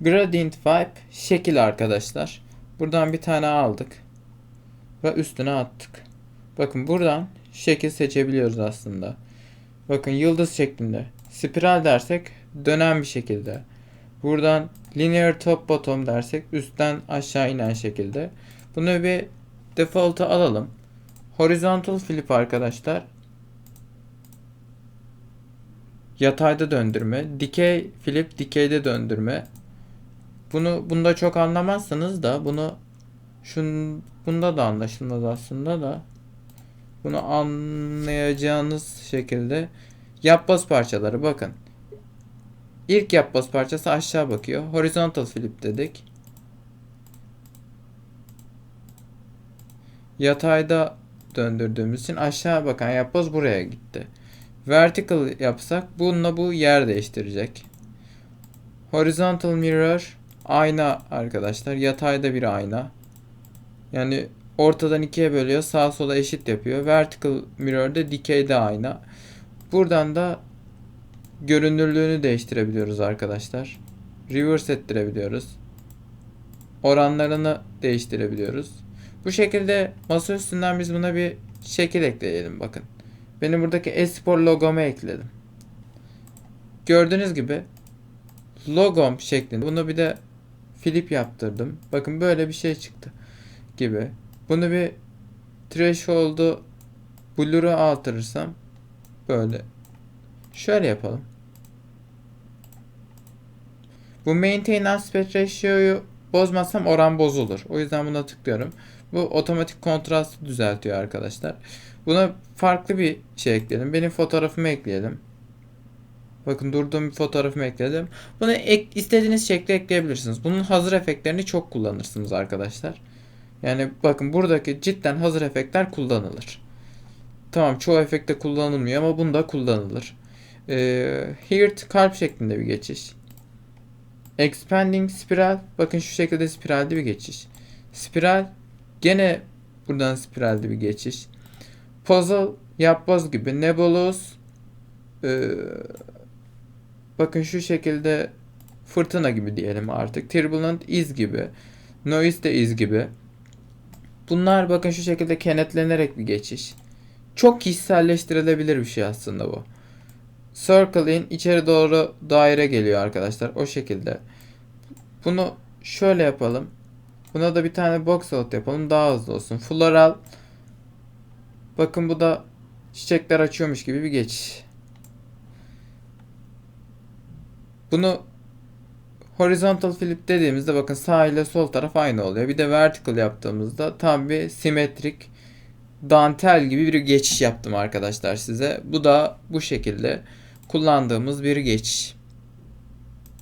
Gradient Vibe şekil arkadaşlar. Buradan bir tane aldık. Ve üstüne attık. Bakın buradan şekil seçebiliyoruz aslında. Bakın yıldız şeklinde. Spiral dersek dönen bir şekilde. Buradan linear top bottom dersek üstten aşağı inen şekilde. Bunu bir default'a alalım. Horizontal flip arkadaşlar. Yatayda döndürme. Dikey flip dikeyde döndürme. Bunu bunda çok anlamazsınız da bunu şun bunda da anlaşılmaz aslında da bunu anlayacağınız şekilde yapboz parçaları bakın. İlk yapboz parçası aşağı bakıyor. Horizontal flip dedik. Yatayda döndürdüğümüz için aşağı bakan yapboz buraya gitti. Vertical yapsak bununla bu yer değiştirecek. Horizontal mirror ayna arkadaşlar. Yatayda bir ayna. Yani ortadan ikiye bölüyor. Sağ sola eşit yapıyor. Vertical mirror'da dikeyde ayna. Buradan da görünürlüğünü değiştirebiliyoruz arkadaşlar. Reverse ettirebiliyoruz. Oranlarını değiştirebiliyoruz. Bu şekilde masa üstünden biz buna bir şekil ekleyelim bakın. Benim buradaki Espor logomu ekledim. Gördüğünüz gibi logom şeklinde. Bunu bir de flip yaptırdım. Bakın böyle bir şey çıktı gibi. Bunu bir threshold'u blur'u artırırsam böyle. Şöyle yapalım. Bu maintain aspect ratio'yu bozmazsam oran bozulur. O yüzden buna tıklıyorum. Bu otomatik kontrastı düzeltiyor arkadaşlar. Buna farklı bir şey ekleyelim. Benim fotoğrafımı ekleyelim. Bakın durduğum bir fotoğrafımı ekledim. Bunu ek, istediğiniz şekilde ekleyebilirsiniz. Bunun hazır efektlerini çok kullanırsınız arkadaşlar. Yani bakın buradaki cidden hazır efektler kullanılır. Tamam çoğu efekte kullanılmıyor ama bunda kullanılır. Ee, Heart kalp şeklinde bir geçiş. Expanding spiral. Bakın şu şekilde spiralde bir geçiş. Spiral gene buradan spiralde bir geçiş. Puzzle yapboz gibi. Nebulous ee, bakın şu şekilde fırtına gibi diyelim artık. Turbulent iz gibi. Noise de iz gibi. Bunlar bakın şu şekilde kenetlenerek bir geçiş. Çok kişiselleştirilebilir bir şey aslında bu. Circle in içeri doğru daire geliyor arkadaşlar. O şekilde. Bunu şöyle yapalım. Buna da bir tane box out yapalım. Daha hızlı olsun. Floral. Bakın bu da çiçekler açıyormuş gibi bir geçiş. Bunu horizontal flip dediğimizde bakın sağ ile sol taraf aynı oluyor. Bir de vertical yaptığımızda tam bir simetrik dantel gibi bir geçiş yaptım arkadaşlar size. Bu da bu şekilde kullandığımız bir geçiş.